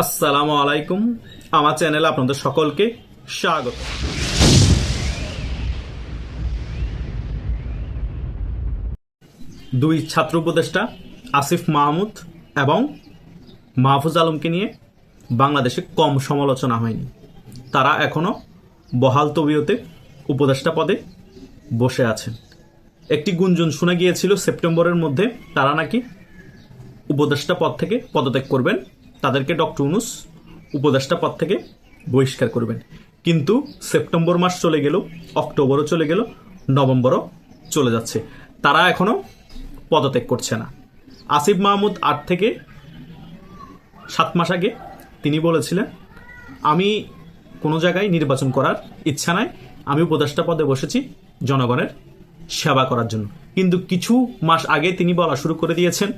আসসালামু আলাইকুম। আমার চ্যানেলে আপনাদের সকলকে স্বাগত। দুই ছাত্র উপদেষ্টা আসিফ মাহমুদ এবং মাহফুজ আলমকে নিয়ে বাংলাদেশে কম সমালোচনা হয়নি। তারা এখনও বহাল তবিয়তে উপদেষ্টা পদে বসে আছেন। একটি গুঞ্জন শোনা গিয়েছিল, সেপ্টেম্বরের মধ্যে তারা নাকি উপদেষ্টা পদ থেকে পদত্যাগ করবেন তাদেরকে ডক্টর উনুস উপদেষ্টা পদ থেকে বহিষ্কার করবেন। কিন্তু সেপ্টেম্বর মাস চলে গেল, অক্টোবরও চলে গেল, নভেম্বরও চলে যাচ্ছে। তারা এখনও পদত্যাগ করছে না। আসিফ মাহমুদ আট থেকে সাত মাস আগে তিনি বলেছিলেন, আমি কোনো জায়গায় নির্বাচন করার ইচ্ছা নাই, আমি উপদেষ্টা পদে বসেছি জনগণের সেবা করার জন্য। কিন্তু কিছু মাস আগে তিনি বলা শুরু করে দিয়েছেন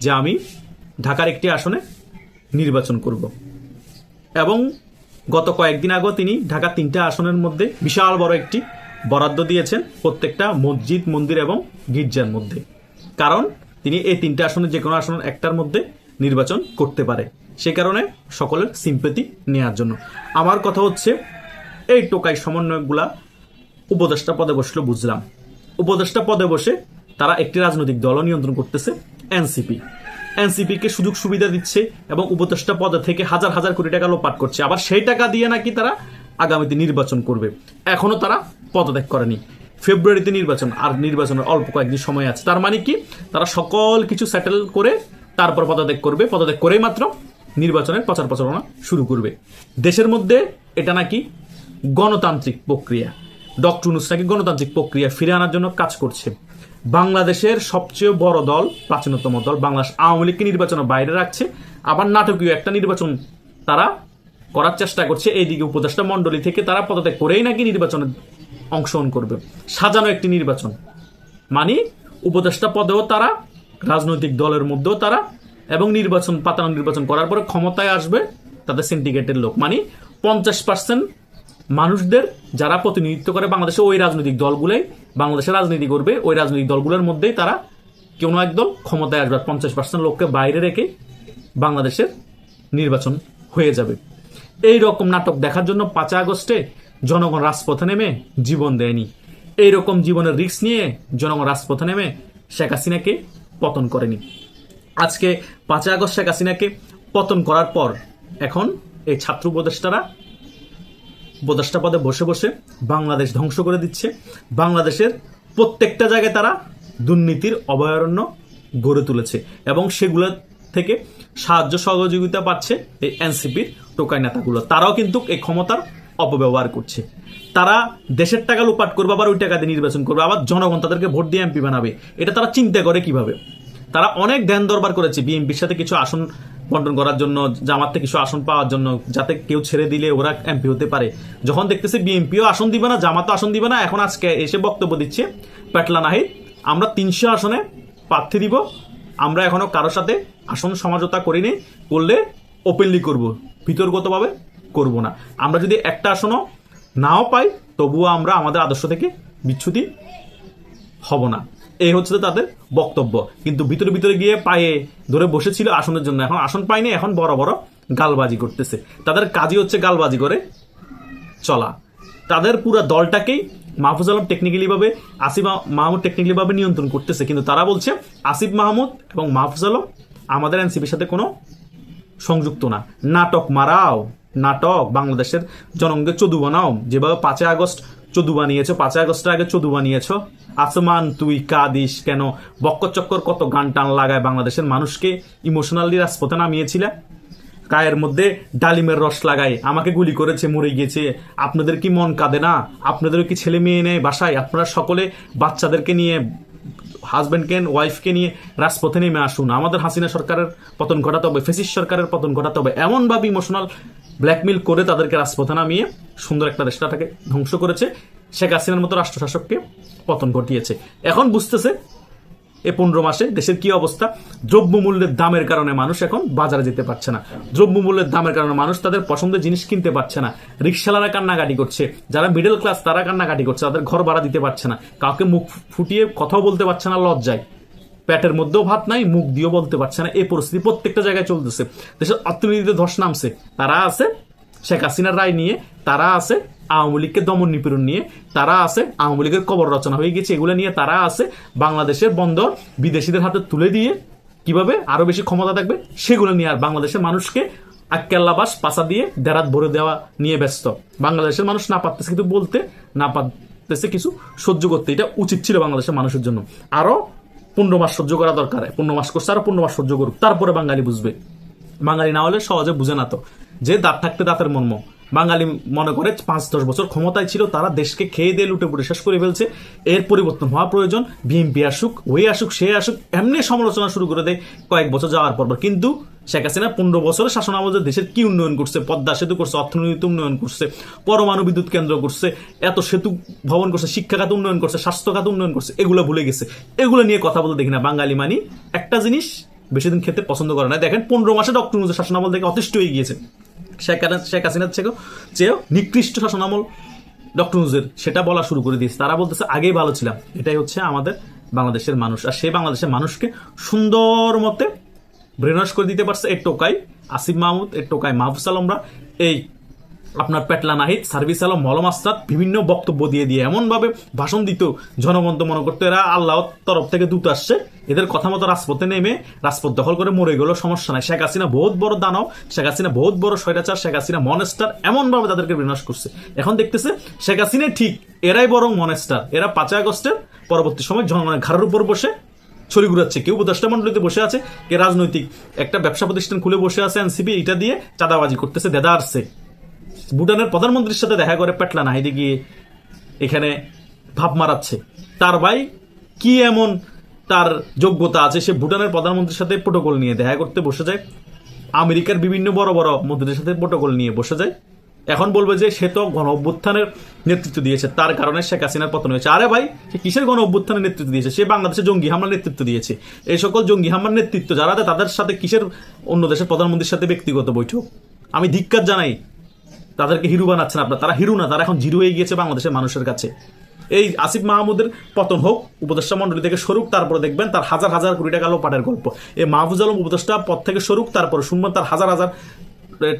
যে, আমি ঢাকার একটি আসনে নির্বাচন করব। এবং গত কয়েকদিন আগেও তিনি ঢাকা তিনটা আসনের মধ্যে বিশাল বড় একটি বরাদ্দ দিয়েছেন প্রত্যেকটা মসজিদ, মন্দির এবং গির্জার মধ্যে। কারণ তিনি এই তিনটা আসনে যে কোনো আসনের একটার মধ্যে নির্বাচন করতে পারে। সে কারণে সকলের সিম্পেতি নেওয়ার জন্য। আমার কথা হচ্ছে, এই টোকাই সমন্বয়কগুলা উপদেষ্টা পদে বসল বুঝলাম। উপদেষ্টা পদে বসে তারা একটি রাজনৈতিক দলও নিয়ন্ত্রণ করতেছে, এনসিপি। এনসিপিকে সুযোগ সুবিধা দিচ্ছে এবং উপদেষ্টা পদে থেকে হাজার হাজার কোটি টাকা লোপাট করছে। আবার সেই টাকা দিয়ে নাকি তারা আগামীতে নির্বাচন করবে। এখনও তারা পদত্যাগ করেনি। ফেব্রুয়ারিতে নির্বাচন, আর নির্বাচনের অল্প কয়েকদিন সময় আছে। তার মানে কি? তারা সকল কিছু সেটেল করে তারপর পদত্যাগ করবে। পদত্যাগ করেই মাত্র নির্বাচনের প্রচার প্রচারণা শুরু করবে। দেশের মধ্যে এটা নাকি গণতান্ত্রিক প্রক্রিয়া। ডক্টর ইউনূস নাকি গণতান্ত্রিক প্রক্রিয়া ফিরে আনার জন্য কাজ করছে। বাংলাদেশের সবচেয়ে বড় দল, প্রাচীনতম দল, বাংলাদেশ আওয়ামী লীগকে নির্বাচনের বাইরে রাখছে। আবার নাটকীয় একটা নির্বাচন তারা করার চেষ্টা করছে। এইদিকে উপদেষ্টা মণ্ডলী থেকে তারা পদত্যাগ করেই নাকি নির্বাচনে অংশগ্রহণ করবে। সাজানো একটি নির্বাচন। মানে উপদেষ্টা পদেও তারা, রাজনৈতিক দলের মধ্যেও তারা, এবং নির্বাচন, পাতানো নির্বাচন করার পরে ক্ষমতায় আসবে তাদের সিন্ডিকেটের লোক। মানে পঞ্চাশ পার্সেন্ট মানুষদের যারা প্রতিনিধিত্ব করে বাংলাদেশে ওই রাজনৈতিক দলগুলোই বাংলাদেশে রাজনীতি করবে, ওই রাজনৈতিক দলগুলোর মধ্যেই তারা কোনো একদল ক্ষমতায় আসবে পঞ্চাশ পার্সেন্ট লোককে বাইরে রেখে বাংলাদেশের নির্বাচন হয়ে যাবে। এই রকম নাটক দেখার জন্য পাঁচই আগস্টে জনগণ রাজপথে নেমে জীবন দেয়নি। এই রকম জীবনের রিস্ক নিয়ে জনগণ রাজপথে নেমে শেখ হাসিনাকে পতন করেনি। আজকে পাঁচই আগস্ট শেখ হাসিনাকে পতন করার পর এখন এই ছাত্র উপদেষ্টারা উপদেষ্টা পদে বসে বসে বাংলাদেশ ধ্বংস করে দিচ্ছে। বাংলাদেশের প্রত্যেকটা জায়গায় তারা দুর্নীতির অভয়ারণ্য গড়ে তুলেছে এবং সেগুলো থেকে সাহায্য সহযোগিতা পাচ্ছে এই এনসিপির টোকাই নেতাগুলো। তারাও কিন্তু এই ক্ষমতার অপব্যবহার করছে। তারা দেশের টাকা লুপাট করবে, আবার ওই টাকা দিয়ে নির্বাচন করবে, আবার জনগণ তাদেরকে ভোট দিয়ে এমপি বানাবে। এটা তারা চিন্তা করে কীভাবে? তারা অনেক ধ্যান দরবার করেছে। বিএনপির সাথে কিছু আসন বন্টন করার জন্য, জামাত থেকে কিছু আসন পাওয়ার জন্য, যাতে কেউ ছেড়ে দিলে ওরা এমপি হতে পারে। যখন দেখতেছে বিএমপিও আসন দিবে না, জামাতও আসন দিবে না, এখন আজকে এসে বক্তব্য দিচ্ছে প্যাটলা নাহিদ, আমরা তিনশো আসনে প্রার্থী দিব, আমরা এখনও কারোর সাথে আসন সমঝোতা করিনি, করলে ওপেনলি করব বিতর্কতভাবে করব না। আমরা যদি একটা আসনও নাও পাই, তবুও আমরা আমাদের আদর্শ থেকে বিচ্ছুতি হব না। এই হচ্ছে তাদের বক্তব্য। কিন্তু ভিতরে ভিতরে গিয়ে পায়ে ধরে বসেছিল আসনের জন্য। এখন আসন পায়নি, এখন বড় বড় গালবাজি করতেছে। তাদের কাজই হচ্ছে গালবাজি করে চলা। তাদের পুরো দলটাকেই মাহফুজ আলম টেকনিক্যালি ভাবে, আসিফ মাহমুদ টেকনিক্যালি ভাবে নিয়ন্ত্রণ করতেছে। কিন্তু তারা বলছে, আসিফ মাহমুদ এবং মাহফুজ আলম আমাদের এনসিপির সাথে কোনো সংযুক্ত না। নাটক মারাও, নাটক বাংলাদেশের জনগণকে চদু বানাও। যেভাবে পাঁচই আগস্ট চদু বানিয়েছো, পাঁচই আগস্টের আগে চদু বানিয়েছো। আসমান, তুই কাদিস কেন? বক্কর চক্কর কত গান টান লাগায় বাংলাদেশের মানুষকে? ইমোশনালি রাজপথে নামিয়েছিলে। গায়ের মধ্যে ডালিমের রস লাগায়। আমাকে গুলি করেছে, মরে গিয়েছে। আপনাদের কি মন কাঁদে না? আপনাদেরও কি ছেলে মেয়ে নেয় বাসায়? আপনারা সকলে বাচ্চাদেরকে নিয়ে হাজব্যান্ডকে ওয়াইফকে নিয়ে রাজপথে নেমে আসুন। আমাদের হাসিনা সরকারের পতন ঘটাতে হবে ফেসিস সরকারের পতন ঘটাতে হবে। এমনভাবে ইমোশনাল ব্ল্যাকমেল করে তাদেরকে রাজপথে নামিয়ে সুন্দর একটা দেশটাকে ধ্বংস করেছে। শেখ হাসিনার মতো রাষ্ট্রশাসককে পতন ঘটিয়েছে। এখন বুঝতেছে, এ পনেরো মাসে দেশের কি অবস্থা? দ্রব্যমূল্যের দামের কারণে মানুষ এখন বাজারে যেতে পারছে না। দ্রব্যমূল্যের দামের কারণে মানুষ তাদের পছন্দের জিনিস কিনতে পারছে না। রিক্সালারা কান্নাকাটি করছে। যারা মিডল ক্লাস তারা কান্নাকাটি করছে। তাদের ঘর ভাড়া দিতে পারছে না। কাউকে মুখ ফুটিয়ে কথাও বলতে পারছে না লজ্জায়। পেটের মধ্যেও ভাত নাই, মুখ দিয়েও বলতে পারছে না। এই পরিস্থিতি প্রত্যেকটা জায়গায় চলতেছে। দেশের অর্থনীতিতে ধস নামছে। তারা আছে শেখ হাসিনার রায় নিয়ে তারা আছে, আওয়ামী লীগকে দমন নিপীড়ন নিয়ে তারা আছে, আওয়ামী লীগের কবর রচনা হয়ে গেছে, এগুলো নিয়ে তারা আছে, বাংলাদেশের বন্দর বিদেশিদের হাতে তুলে দিয়ে কীভাবে আরও বেশি ক্ষমতা থাকবে, সেগুলো নিয়ে আর বাংলাদেশের মানুষকে আক্কেল্লাবাস পাশা দিয়ে দেরাত ভরে দেওয়া নিয়ে ব্যস্ত। বাংলাদেশের মানুষ না পারতেছে কিন্তু বলতে, না পারতেছে কিছু সহ্য করতে। এটা উচিত ছিল বাংলাদেশের মানুষের জন্য। আরও পনেরো মাস সহ্য করা দরকার। পনেরো মাস করছে, আরও পনেরো মাস সহ্য করুক। তারপরে বাঙালি বুঝবে। বাঙালি না হলে সহজে বুঝে না তো। যে দাঁত থাকতে দাঁতের মর্ম। বাঙালি মনে করে পাঁচ দশ বছর ক্ষমতায় ছিল, তারা দেশকে খেয়ে দিয়ে লুটে পুটে শেষ করে ফেলছে। এর পরিবর্তন হওয়া প্রয়োজন। বিএনপি আসুক, ওই আসুক, সে আসুক, এমনি সমালোচনা শুরু করে দেয় কয়েক বছর যাওয়ার পর। কিন্তু শেখ হাসিনা পনেরো বছরের শাসন আমলে দেশের কি উন্নয়ন করছে? পদ্মা সেতু করছে অর্থনীতি উন্নয়ন করছে, পরমাণু বিদ্যুৎ কেন্দ্র করছে, এত সেতু ভবন করছে শিক্ষা খাত উন্নয়ন করছে, স্বাস্থ্যখাত উন্নয়ন করছে, এগুলো ভুলে গেছে। এগুলো নিয়ে কথা বলতে দেখি না, বাঙালি মানি। একটা জিনিস বেশি দিন খেতে পছন্দ করে না। দেখেন, পনেরো মাসে ডক্টর নুজের শাসনামল থেকে অতিষ্ঠ হয়ে গিয়েছে। শেখ শেখ হাসিনার থেকেও চেয়েও নিকৃষ্ট শাসনামল ডক্টর নুজের, সেটা বলা শুরু করে দিয়েছে। তারা বলতেছে, আগেই ভালো ছিলাম। এটাই হচ্ছে আমাদের বাংলাদেশের মানুষ। আর সেই বাংলাদেশের মানুষকে সুন্দর মতে ব্রেনস করে দিতে পারছে। এর টোকাই আসিফ মাহমুদ, এর টোকাই মাহফুজ আলমরা, এই আপনার পেটলা নাহিদ, সার্ভিস আলম, মলম আস্তাদ, বিভিন্ন বক্তব্য দিয়ে দিয়ে এমনভাবে ভাষণ দিত জনগণ তো মনে করতো, এরা আল্লাহর তরফ থেকে দূত আসছে। এদের কথা মতো রাজপথে নেমে রাজপথ দখল করে মরে গেলেও সমস্যা নাই। শেখ হাসিনা বহুত বড় দানব, শেখ হাসিনা বহুত বড় স্বৈরাচার, শেখ হাসিনা মনেস্টার, এমনভাবে তাদেরকে বিনাশ করছে। এখন দেখতেছে, শেখ হাসিনা ঠিক এরাই বরং মনেস্টার। এরা পাঁচই আগস্টের পরবর্তী সময় জনগণের ঘাড়ের উপর বসে ছড়ি ঘুরাচ্ছে। কেউ উপদেষ্টা মন্ডলীতে বসে আছে, কে রাজনৈতিক একটা ব্যবসা প্রতিষ্ঠান খুলে বসে আছে, এনসিপি এটা দিয়ে চাঁদাবাজি করতেছে দেদা আসছে ভুটানের প্রধানমন্ত্রীর সাথে দেখা করে পেটলা নাহিদে গিয়ে এখানে ভাব মারাচ্ছে। তার ভাই কি এমন তার যোগ্যতা আছে, সে ভুটানের প্রধানমন্ত্রীর সাথে প্রোটোকল নিয়ে দেখা করতে বসে যায়। আমেরিকার বিভিন্ন বড় বড় মন্ত্রীদের সাথে প্রোটোকল নিয়ে বসে যায়। এখন বলবে যে সে তো গণ অভ্যুত্থানের নেতৃত্ব দিয়েছে, তার কারণে শেখ হাসিনার পতন হয়েছে। আরে ভাই, সে কিসের গণ অভ্যুত্থানের নেতৃত্ব দিয়েছে? সে বাংলাদেশে জঙ্গি হামলার নেতৃত্ব দিয়েছে। এই সকল জঙ্গি হামলার নেতৃত্ব যারা তাদের সাথে কিসের অন্য দেশের প্রধানমন্ত্রীর সাথে ব্যক্তিগত বৈঠক? আমি ধিক্কার জানাই তাদেরকে হিরো বানাচ্ছেন আপনার। তারা হিরো না, তারা এখন জিরো হয়ে গিয়েছে বাংলাদেশের মানুষের কাছে। এই আসিফ মাহমুদের পতন হোক, উপদেষ্টা মন্ডলী থেকে সরুক, তারপরে দেখবেন তার হাজার হাজার কোটি টাকা লোপাটের গল্প। এই মাহফুজ আলম উপদেষ্টা পদ থেকে সরুক, তারপরে শুনবেন তার হাজার হাজার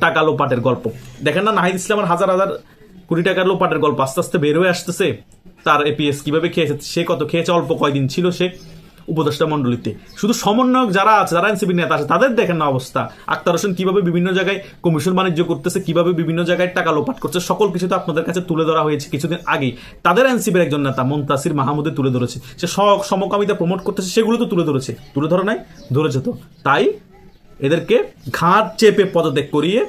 টাকা লোপাটের গল্প। দেখেন না, নাহিদ ইসলামের হাজার হাজার কোটি টাকার লোপাটের গল্প আস্তে আস্তে বের হয়ে আসতেছে। তার এপিএস কীভাবে খেয়েছে, সে কত খেয়েছে, অল্প কয়দিন ছিল সে। উপদেষ্টা মন্ডলীতে শুধু সমন্বয়ক যারা আছে, যারা এনসিপি নেতা আছে, তাদের দেখেন না অবস্থা। আক্তার হোসেন কীভাবে বিভিন্ন জায়গায় কমিশন বাণিজ্য করতেছে, কীভাবে বিভিন্ন জায়গায় টাকা লোপাট করছে, সকল কিছু তো আপনাদের কাছে তুলে ধরা হয়েছে কিছুদিন আগেই। তাদের এনসিপির একজন নেতা, মন্তাসির মাহমুদে তুলে ধরেছে। সে সমকামিতা প্রমোট করতেছে, সেগুলো তো তুলে ধরেছে। তুলে ধরে নাই, ধরেছে তো। তাই এদেরকে ঘাট চেপে পদত্যাগ করিয়ে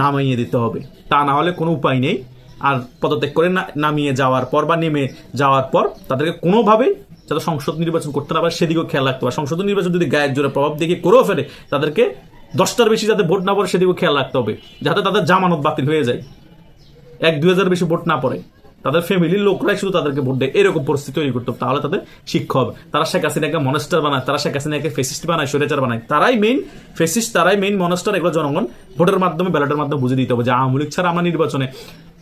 নামিয়ে দিতে হবে। তা না হলে কোনো উপায় নেই। আর পদত্যাগ করে নামিয়ে যাওয়ার পর বা নেমে যাওয়ার পর তাদেরকে কোনোভাবেই যাতে সংসদ নির্বাচন করতে না পারে, সেদিকেও খেয়াল রাখতে হবে। সংসদ নির্বাচন যদি গায়ের জোরে প্রভাব দেখিয়ে করেও ফেলে, তাদেরকে দশটার বেশি যাতে ভোট না পড়ে, সেদিকেও খেয়াল রাখতে হবে, যাতে তাদের জামানত বাতিল হয়ে যায়। এক, দুই হাজার বেশি ভোট না পড়ে, তাদের ফ্যামিলির লোকরাই শুধু তাদেরকে ভোট দেয়, এরকম পরিস্থিতি তৈরি করতে হবে, তাহলে তাদের শিক্ষা হবে। তারা শেখ হাসিনাকে মনস্টার বানায়, তারা শেখ হাসিনাকে ফেসিস্ট বানায়, স্বৈরাচার বানায়, তারাই মেইন ফেসিস্ট তারাই মেইন মনস্টার এগুলো জনগণ ভোটের মাধ্যমে ব্যালটের মাধ্যমে বুঝে দিতে হবে যে আওয়ামী লীগ ছাড়া আমরা নির্বাচনে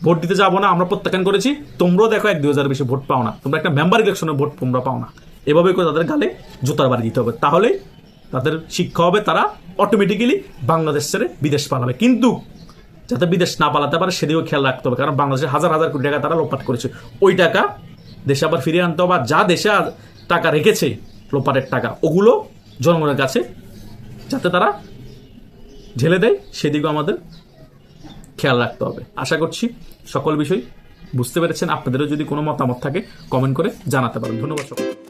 ভোট দিতে যাব না, আমরা প্রত্যাখ্যান করেছি। তোমরাও দেখো এক দুই হাজার বেশি ভোট পাও না। তোমরা একটা মেম্বার ইলেকশনে ভোট তোমরা পাও না। এভাবে করে তাদের গালে জুতার বাড়ি দিতে হবে। তাহলে তাদের শিক্ষা হবে তারা অটোমেটিক্যালি বাংলাদেশ ছেড়ে বিদেশ পালাবে। কিন্তু যাতে বিদেশ না পালাতে পারে, সেদিকেও খেয়াল রাখতে হবে। কারণ বাংলাদেশে হাজার হাজার কোটি টাকা তারা লোপাট করেছে। ওই টাকা দেশে আবার ফিরিয়ে আনতে হবে। যা দেশে টাকা রেখেছে লোপাটের টাকা, ওগুলো জনগণের কাছে যাতে তারা ঢেলে দেয়, সেদিকেও আমাদের খেয়াল রাখতে হবে। আশা করছি সকল বিষয় বুঝতে পেরেছেন। আপনাদেরও যদি কোনো মতামত থাকে কমেন্ট করে জানাতে পারেন। ধন্যবাদ সকলকে।